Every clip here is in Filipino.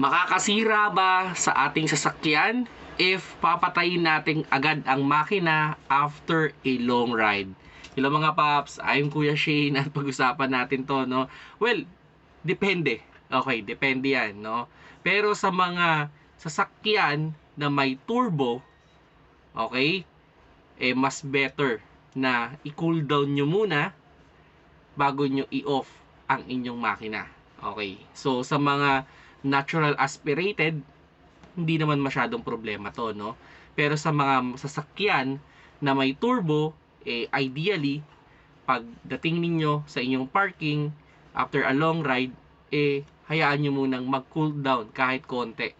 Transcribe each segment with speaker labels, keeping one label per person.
Speaker 1: Makakasira ba sa ating sasakyan if papatayin natin agad ang makina after a long ride? Hello mga paps, I'm Kuya Shane at pag-usapan natin to, no? Well, depende. Okay, depende yan, no? Pero sa mga sasakyan na may turbo, okay, eh mas better na i-cool down nyo muna bago nyo i-off ang inyong makina. Okay. So, sa mga natural aspirated, hindi naman masyadong problema to, no? Pero sa mga sasakyan na may turbo, eh, ideally, pagdating ninyo sa inyong parking, after a long ride, eh, hayaan nyo munang mag-cool down kahit konti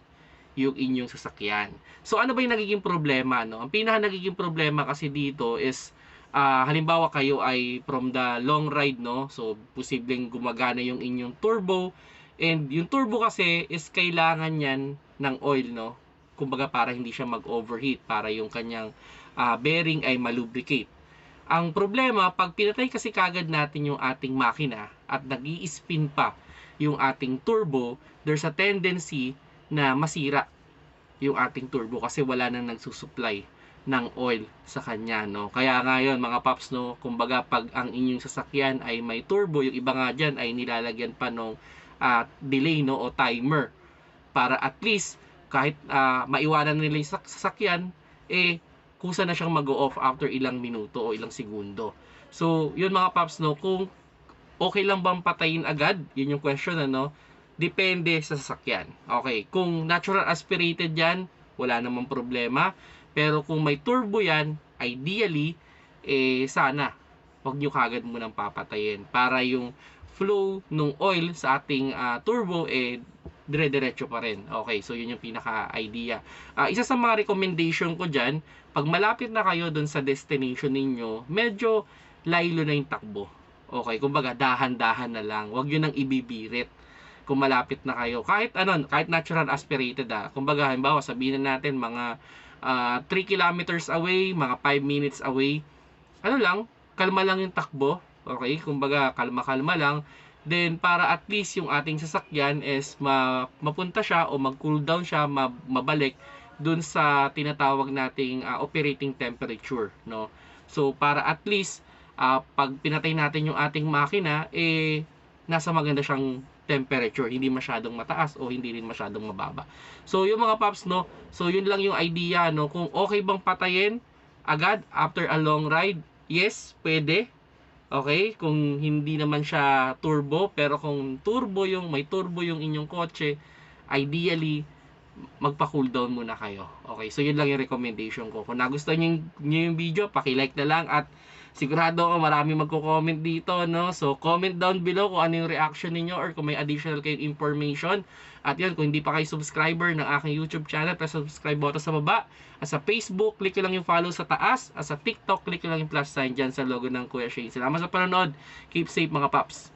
Speaker 1: yung inyong sasakyan. So, ano ba yung nagiging problema, no? Ang pinaka nagiging problema kasi dito is, ah, halimbawa kayo ay from the long ride, no? So, posibleng gumagana yung inyong turbo, And yung turbo kasi is kailangan yan ng oil, no? Kumbaga para hindi siya mag-overheat, para yung kanyang ah, bearing ay malubricate. Ang problema, pag pinatay kasi kagad natin yung ating makina at nag spin pa yung ating turbo, there's a tendency na masira yung ating turbo kasi wala nang nagsusupply ng oil sa kanya, no? Kaya ngayon, mga paps, no, kumbaga pag ang inyong sasakyan ay may turbo, yung iba nga dyan ay nilalagyan pa nung at delay no o timer para at least kahit ah, maiwanan nila yung sak- sasakyan eh kusa na siyang mag-off after ilang minuto o ilang segundo. So, yun mga paps no, kung okay lang bang patayin agad, yun yung question ano, depende sa sasakyan. Okay, kung natural aspirated yan, wala namang problema. Pero kung may turbo yan, ideally, eh sana, wag nyo kagad munang papatayin para yung flow ng oil sa ating ah, turbo eh dire-diretso pa rin. Okay, so yun yung pinaka-idea. Ah, isa sa mga recommendation ko dyan, pag malapit na kayo dun sa destination ninyo, medyo laylo na yung takbo. Okay, kumbaga dahan-dahan na lang. Huwag yun nang ibibirit kung malapit na kayo. Kahit ano, kahit natural aspirated ah. Kumbaga, halimbawa, sabihin na natin mga ah, 3 kilometers away, mga 5 minutes away. Ano lang, kalma lang yung takbo. Okay, kumbaga kalma-kalma lang. Then para at least yung ating sasakyan is ma mapunta siya o mag-cool down siya, ma- mabalik dun sa tinatawag nating ah, operating temperature, no? So para at least ah, pag pinatay natin yung ating makina eh nasa maganda siyang temperature, hindi masyadong mataas o hindi rin masyadong mababa. So yung mga paps no, so yun lang yung idea no, kung okay bang patayin agad after a long ride, yes, pwede. Okay, kung hindi naman siya turbo, pero kung turbo yung may turbo yung inyong kotse, ideally magpa-cool down muna kayo. Okay, so yun lang yung recommendation ko. Kung nagustuhan niyo yung, yung video, paki-like na lang at sigurado ako marami magko-comment dito, no? So, comment down below kung ano yung reaction niyo or kung may additional kayong information. At yun, kung hindi pa kayo subscriber ng aking YouTube channel, press subscribe button sa baba. At sa Facebook, click lang yung follow sa taas. At sa TikTok, click lang yung plus sign dyan sa logo ng Kuya Shane. Salamat sa panonood. Keep safe mga paps.